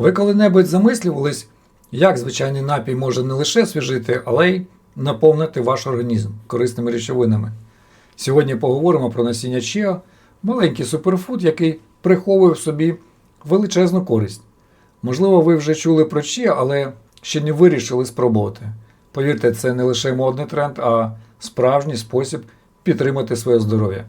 Ви коли-небудь замислювались, як звичайний напій може не лише освіжити, але й наповнити ваш організм корисними речовинами. Сьогодні поговоримо про насіння чіа, маленький суперфуд, який приховує в собі величезну користь. Можливо, ви вже чули про чіа, але ще не вирішили спробувати. Повірте, це не лише модний тренд, а справжній спосіб підтримати своє здоров'я,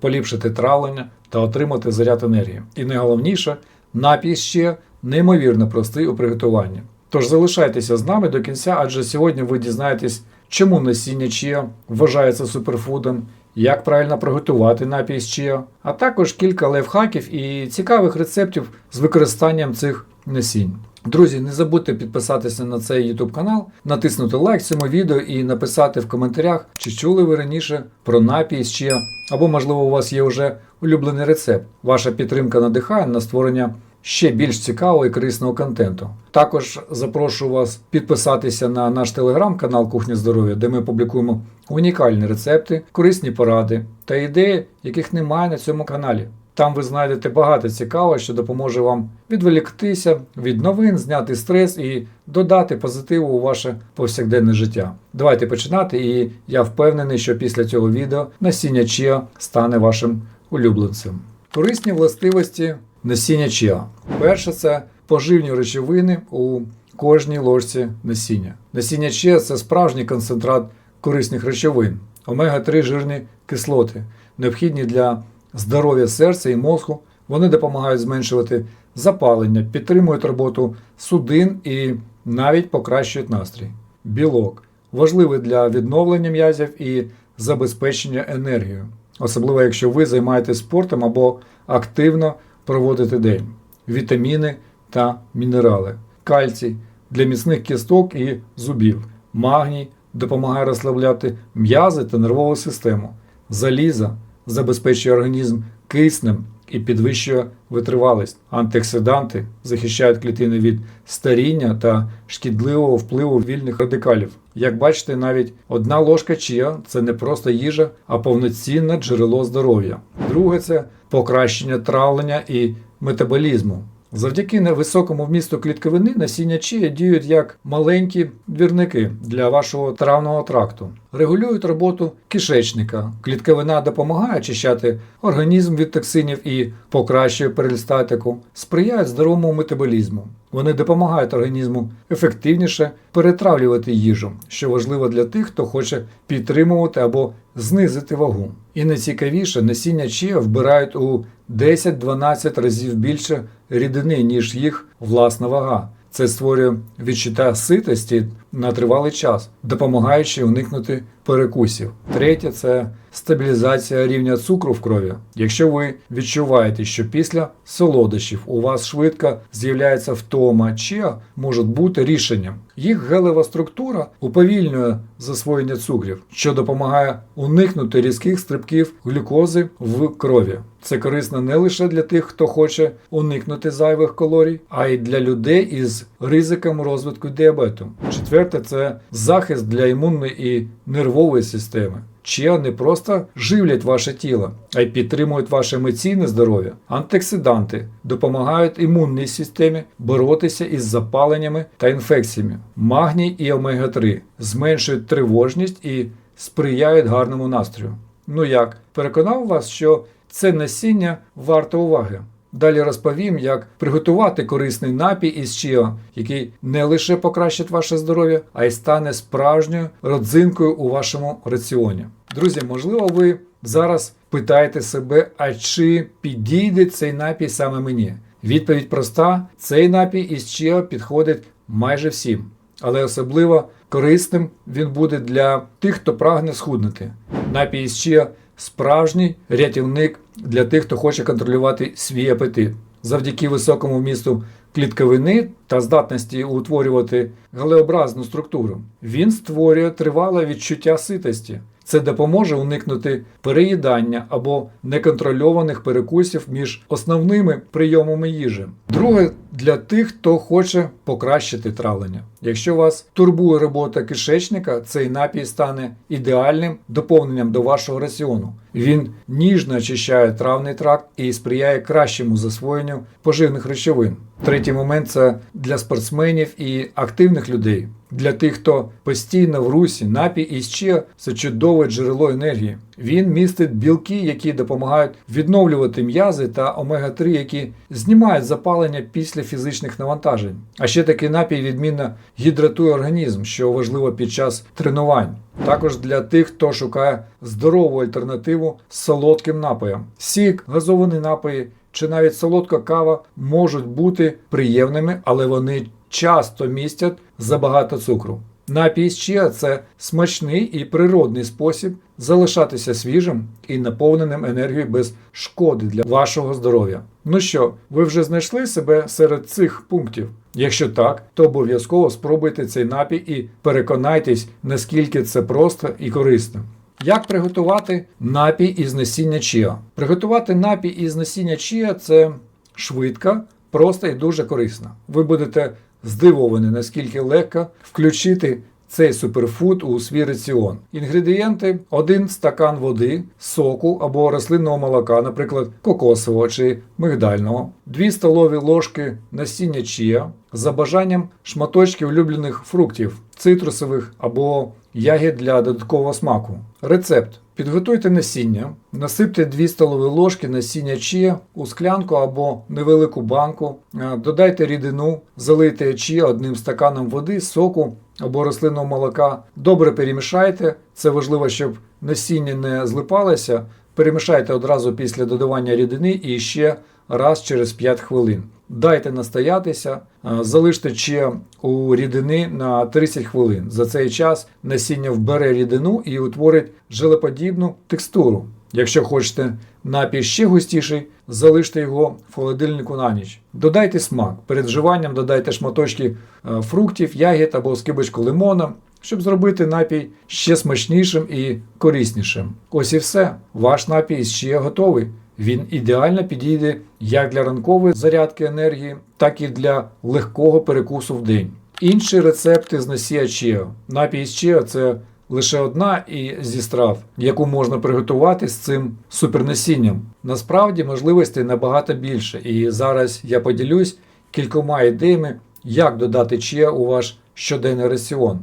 поліпшити травлення та отримати заряд енергії. І найголовніше, напій ще неймовірно простий у приготуванні. Тож залишайтеся з нами до кінця, адже сьогодні ви дізнаєтесь, чому насіння чіа вважається суперфудом, як правильно приготувати напій з чіа, а також кілька лайфхаків і цікавих рецептів з використанням цих насінь. Друзі, не забудьте підписатися на цей YouTube канал, натиснути лайк цьому відео і написати в коментарях, чи чули ви раніше про напій з чиа, або, можливо, у вас є вже улюблений рецепт. Ваша підтримка надихає на створення ще більш цікавого і корисного контенту. Також запрошую вас підписатися на наш телеграм-канал Кухня здоров'я, де ми публікуємо унікальні рецепти, корисні поради та ідеї, яких немає на цьому каналі. Там ви знайдете багато цікавого, що допоможе вам відволіктися від новин, зняти стрес і додати позитиву у ваше повсякденне життя. Давайте починати, і я впевнений, що після цього відео насіння чіа стане вашим улюбленцем. Корисні властивості насіння чіа. Перше це поживні речовини у кожній ложці насіння. Насіння чіа це справжній концентрат корисних речовин, омега-3 жирні кислоти, необхідні для здоров'я серця і мозку. Вони допомагають зменшувати запалення, підтримують роботу судин і навіть покращують настрій. Білок важливий для відновлення м'язів і забезпечення енергією, особливо якщо ви займаєтесь спортом або активно проводите день. Вітаміни та мінерали, кальцій для міцних кісток і зубів, магній допомагає розслабляти м'язи та нервову систему, заліза забезпечує організм киснем і підвищує витривалість. Антиоксиданти захищають клітини від старіння та шкідливого впливу вільних радикалів. Як бачите, навіть одна ложка чия це не просто їжа, а повноцінне джерело здоров'я. Друге це покращення травлення і метаболізму. Завдяки невисокому вмісту клітковини насіння чия діють як маленькі двірники для вашого травного тракту, регулюють роботу кишечника. Клітковина допомагає очищати організм від токсинів і покращує перистатику, сприяють здоровому метаболізму. Вони допомагають організму ефективніше перетравлювати їжу, що важливо для тих, хто хоче підтримувати або знизити вагу. І найцікавіше, насіння чия вбирають у 10-12 разів більше рідини, ніж їх власна вага. Це створює відчуття ситості на тривалий час, допомагаючи уникнути перекусів. Третє це стабілізація рівня цукру в крові. Якщо ви відчуваєте, що після солодощів у вас швидко з'являється втома, чи можуть бути рішенням. Їх гелева структура уповільнює засвоєння цукрів, що допомагає уникнути різких стрибків глюкози в крові. Це корисно не лише для тих, хто хоче уникнути зайвих калорій, а й для людей із ризиком розвитку діабету. Четверте це захист для імунної і нервової системи. Чия не просто живлять ваше тіло, а й підтримують ваше емоційне здоров'я. Антиоксиданти допомагають імунній системі боротися із запаленнями та інфекціями. Магній і омега-3 зменшують тривожність і сприяють гарному настрою. Ну як, переконав вас, що це насіння варто уваги. Далі розповім, як приготувати корисний напій із чіа, який не лише покращить ваше здоров'я, а й стане справжньою родзинкою у вашому раціоні. Друзі, можливо, ви зараз питаєте себе, а чи підійде цей напій саме мені? Відповідь проста: цей напій із чіа підходить майже всім, але особливо корисним він буде для тих, хто прагне схуднути. Напій із чіа справжній рятівник для тих, хто хоче контролювати свій апетит. Завдяки високому вмісту клітковини та здатності утворювати галеобразну структуру, він створює тривале відчуття ситості. Це допоможе уникнути переїдання або неконтрольованих перекусів між основними прийомами їжі. Друге, для тих, хто хоче покращити травлення. Якщо вас турбує робота кишечника, цей напій стане ідеальним доповненням до вашого раціону. Він ніжно очищає травний тракт і сприяє кращому засвоєнню поживних речовин. Третій момент це для спортсменів і активних людей. Для тих, хто постійно в русі, напій із чия – це чудове джерело енергії. Він містить білки, які допомагають відновлювати м'язи та омега-3, які знімають запалення після фізичних навантажень. А ще такий напій відмінно гідратує організм, що важливо під час тренувань. Також для тих, хто шукає здорову альтернативу солодким напоям. Сік, газовані напої чи навіть солодка кава можуть бути приємними, але вони часто містять забагато цукру. Напій з чия – це смачний і природний спосіб залишатися свіжим і наповненим енергією без шкоди для вашого здоров'я. Ну що, ви вже знайшли себе серед цих пунктів? Якщо так, то обов'язково спробуйте цей напій і переконайтесь, наскільки це просто і корисно. Як приготувати напій із насіння чіа? Приготувати напій із насіння чіа це швидко, просто і дуже корисно. Ви будете здивовані, наскільки легко включити цей суперфуд у свій раціон. Інгредієнти: 1 стакан води, соку або рослинного молока, наприклад, кокосового чи мигдального, 2 столові ложки насіння чія, за бажанням шматочки улюблених фруктів, цитрусових або ягід для додаткового смаку. Рецепт. Підготуйте насіння, насипте 2 столові ложки насіння чия у склянку або невелику банку, Е, додайте рідину, залийте чия одним стаканом води, соку або рослинного молока. Добре перемішайте. Це важливо, щоб насіння не злипалося. Перемішайте одразу після додавання рідини і ще раз через 5 хвилин. Дайте настоятися, е, залиште ще у рідини на 30 хвилин. За цей час насіння вбере рідину і утворить желеподібну текстуру. Якщо хочете напій ще густіший, залиште його в холодильнику на ніч. Додайте смак. Перед вживанням додайте шматочки е, фруктів, ягід або скибочку лимона, щоб зробити напій ще смачнішим і кориснішим. Ось і все. Ваш напій ще готовий. Він ідеально підійде як для ранкової зарядки енергії, так і для легкого перекусу в день. Інші рецепти з насія чіа. Напій з чіа – це лише одна і зі страв, яку можна приготувати з цим супернасінням. Насправді можливостей набагато більше, і зараз я поділюсь кількома ідеями, як додати чіа у ваш щоденний раціон.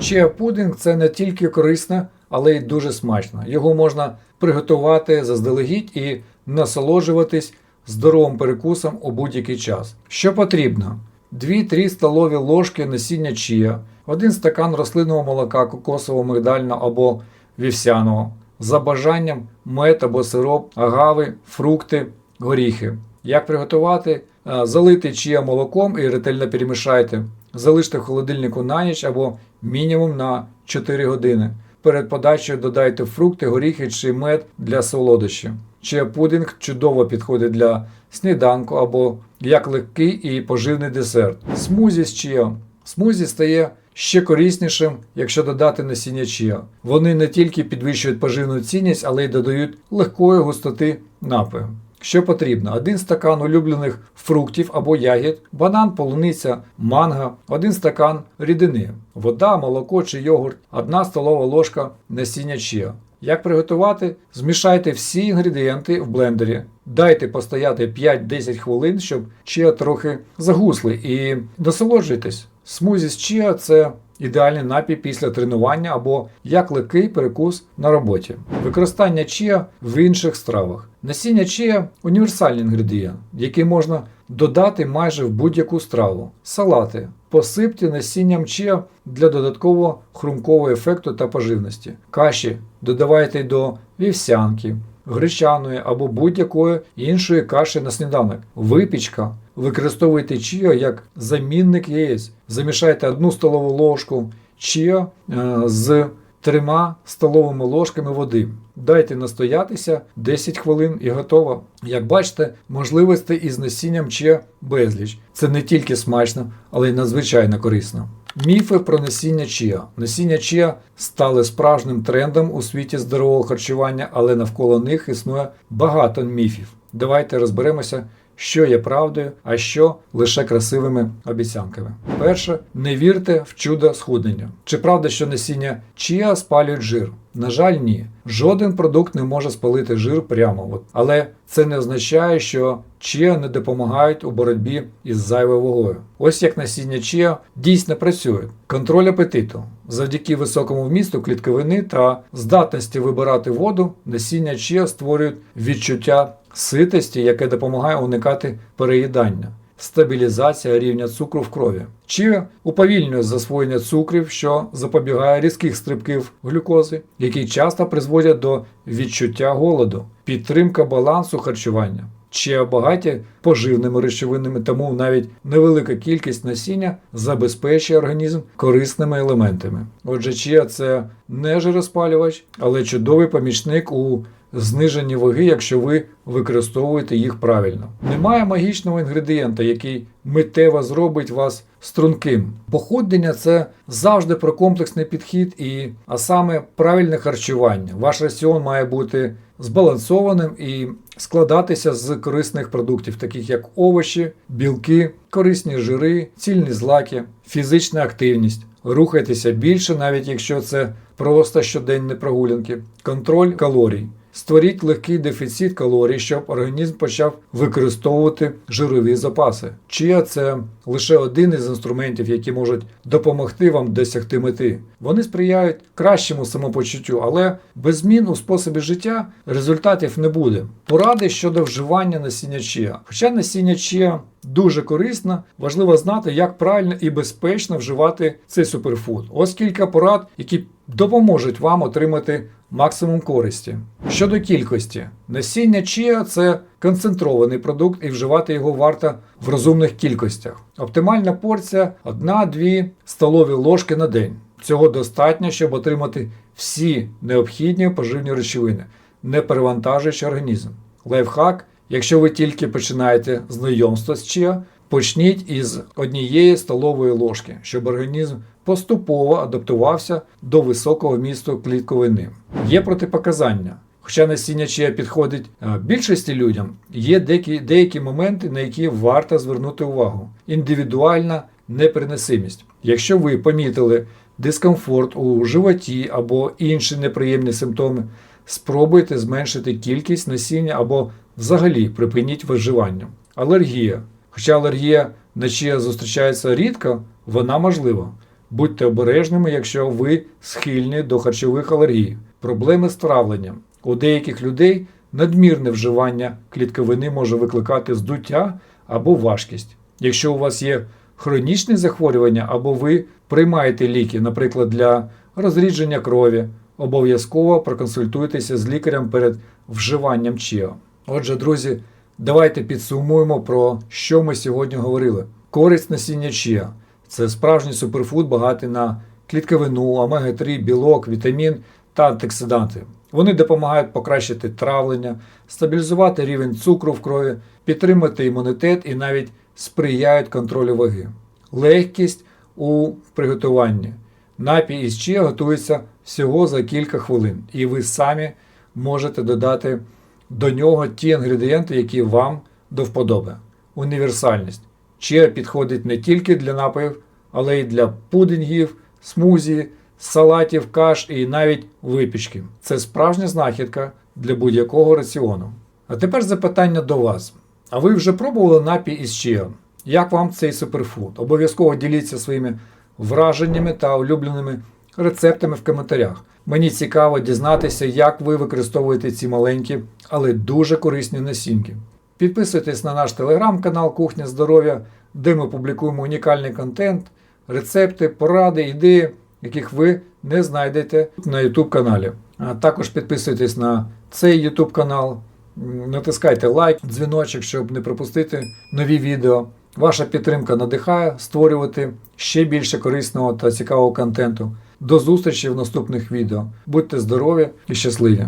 Чіа пудинг це не тільки корисно, але й дуже смачно. Його можна приготувати заздалегідь і насолоджуватись здоровим перекусом у будь-який час. Що потрібно? 2-3 столові ложки насіння чія, 1 стакан рослинного молока кокосового, мигдального або вівсяного, за бажанням мед або сироп, агави, фрукти, горіхи. Як приготувати? Е, Залити чия молоком і ретельно перемішайте. Залиште в холодильнику на ніч або мінімум на 4 години. Перед подачею додайте фрукти, горіхи чи мед для солодощів. Чия пудинг чудово підходить для сніданку або як легкий і поживний десерт. Смузі з чия. Смузі стає ще кориснішим, якщо додати насіння чия. Вони не тільки підвищують поживну цінність, але й додають легкої густоти напою. Що потрібно? Один стакан улюблених фруктів або ягід, банан, полуниця, манго, один стакан рідини, вода, молоко чи йогурт, одна столова ложка насіння чия. Як приготувати? Змішайте всі інгредієнти в блендері. Дайте постояти 5-10 хвилин, щоб чия трохи загусли і насолоджуйтесь. Смузі з чия це ідеальний напій після тренування або як легкий перекус на роботі. Використання чия в інших стравах. Насіння чия універсальний інгредієнт, який можна додати майже в будь-яку страву. Салати. Посипте насінням чия для додаткового хрумкового ефекту та поживності. Каші додавайте до вівсянки, гречаної або будь-якої іншої каші на сніданок. Випічка. Використовуйте чия як замінник яєць. Замішайте одну столову ложку чия е, з трьома столовими ложками води. Дайте настоятися 10 хвилин і готово. Як бачите, можливостей із насінням чия безліч. Це не тільки смачно, але й надзвичайно корисно. Міфи про насіння чия. Насіння чия стали справжнім трендом у світі здорового харчування, але навколо них існує багато міфів. Давайте розберемося, що є правдою, а що лише красивими обіцянками. Перше, не вірте в чудо схуднення. Чи правда, що насіння чия спалюють жир? На жаль, ні. Жоден продукт не може спалити жир прямо. От. Але це не означає, що чия не допомагають у боротьбі із зайвою вагою. Ось як насіння чия дійсно працює. Контроль апетиту. Завдяки високому вмісту клітковини та здатності вибирати воду, насіння чия створюють відчуття ситості, яке допомагає уникати переїдання. Стабілізація рівня цукру в крові. Чия уповільнює засвоєння цукрів, що запобігає різких стрибків глюкози, які часто призводять до відчуття голоду, підтримка балансу харчування. Чия багаті поживними речовинами, тому навіть невелика кількість насіння забезпечує організм корисними елементами. Отже, чия це не жироспалювач, але чудовий помічник у зниженні ваги, якщо ви використовуєте їх правильно. Немає магічного інгредієнта, який миттєво зробить вас струнким. Походження це завжди про комплексний підхід, і, а саме правильне харчування. Ваш раціон має бути збалансованим і складатися з корисних продуктів, таких як овочі, білки, корисні жири, цільні злаки, фізична активність. Рухайтеся більше, навіть якщо це просто щоденні прогулянки, контроль калорій. Створіть легкий дефіцит калорій, щоб організм почав використовувати жирові запаси. Чия це лише один із інструментів, які можуть допомогти вам досягти мети. Вони сприяють кращому самопочуттю, але без змін у способі життя результатів не буде. Поради щодо вживання насіння чия. Хоча насіння чия дуже корисно, важливо знати, як правильно і безпечно вживати цей суперфуд. Ось кілька порад, які допоможуть вам отримати максимум користі. Щодо кількості, насіння чия це концентрований продукт, і вживати його варто в розумних кількостях. Оптимальна порція 1-2 столові ложки на день. Цього достатньо, щоб отримати всі необхідні поживні речовини, не перевантажуючи організм. Лайфхак, якщо ви тільки починаєте знайомство з чия, почніть із однієї столової ложки, щоб організм поступово адаптувався до високого вмісту клітковини. Є протипоказання. Хоча насіння чия підходить більшості людям, є деякі, деякі моменти, на які варто звернути увагу. Індивідуальна непереносимість. Якщо ви помітили дискомфорт у животі або інші неприємні симптоми, спробуйте зменшити кількість насіння або взагалі припиніть виживання. Алергія. Хоча алергія на чия зустрічається рідко, вона можлива. Будьте обережними, якщо ви схильні до харчових алергій. Проблеми з травленням. У деяких людей надмірне вживання клітковини може викликати здуття або важкість. Якщо у вас є хронічні захворювання або ви приймаєте ліки, наприклад, для розрідження крові, обов'язково проконсультуйтеся з лікарем перед вживанням чіа. Отже, друзі, давайте підсумуємо про що ми сьогодні говорили. Користь насіння чіа – це справжній суперфуд, багатий на клітковину, омега-3, білок, вітамін та антиоксиданти. Вони допомагають покращити травлення, стабілізувати рівень цукру в крові, підтримати імунітет і навіть сприяють контролю ваги. Легкість у приготуванні. Напій із чия готується всього за кілька хвилин, і ви самі можете додати до нього ті інгредієнти, які вам до вподоби. Універсальність. Чия підходить не тільки для напоїв, але й для пудингів, смузі, салатів, каш і навіть випічки. Це справжня знахідка для будь-якого раціону. А тепер запитання до вас. А ви вже пробували напій із чия? Як вам цей суперфуд? Обов'язково діліться своїми враженнями та улюбленими рецептами в коментарях. Мені цікаво дізнатися, як ви використовуєте ці маленькі, але дуже корисні насінки. Підписуйтесь на наш телеграм-канал Кухня Здоров'я, де ми публікуємо унікальний контент, рецепти, поради, ідеї, яких ви не знайдете на YouTube каналі. А також підписуйтесь на цей YouTube канал, натискайте лайк, дзвіночок, щоб не пропустити нові відео. Ваша підтримка надихає створювати ще більше корисного та цікавого контенту. До зустрічі в наступних відео. Будьте здорові і щасливі!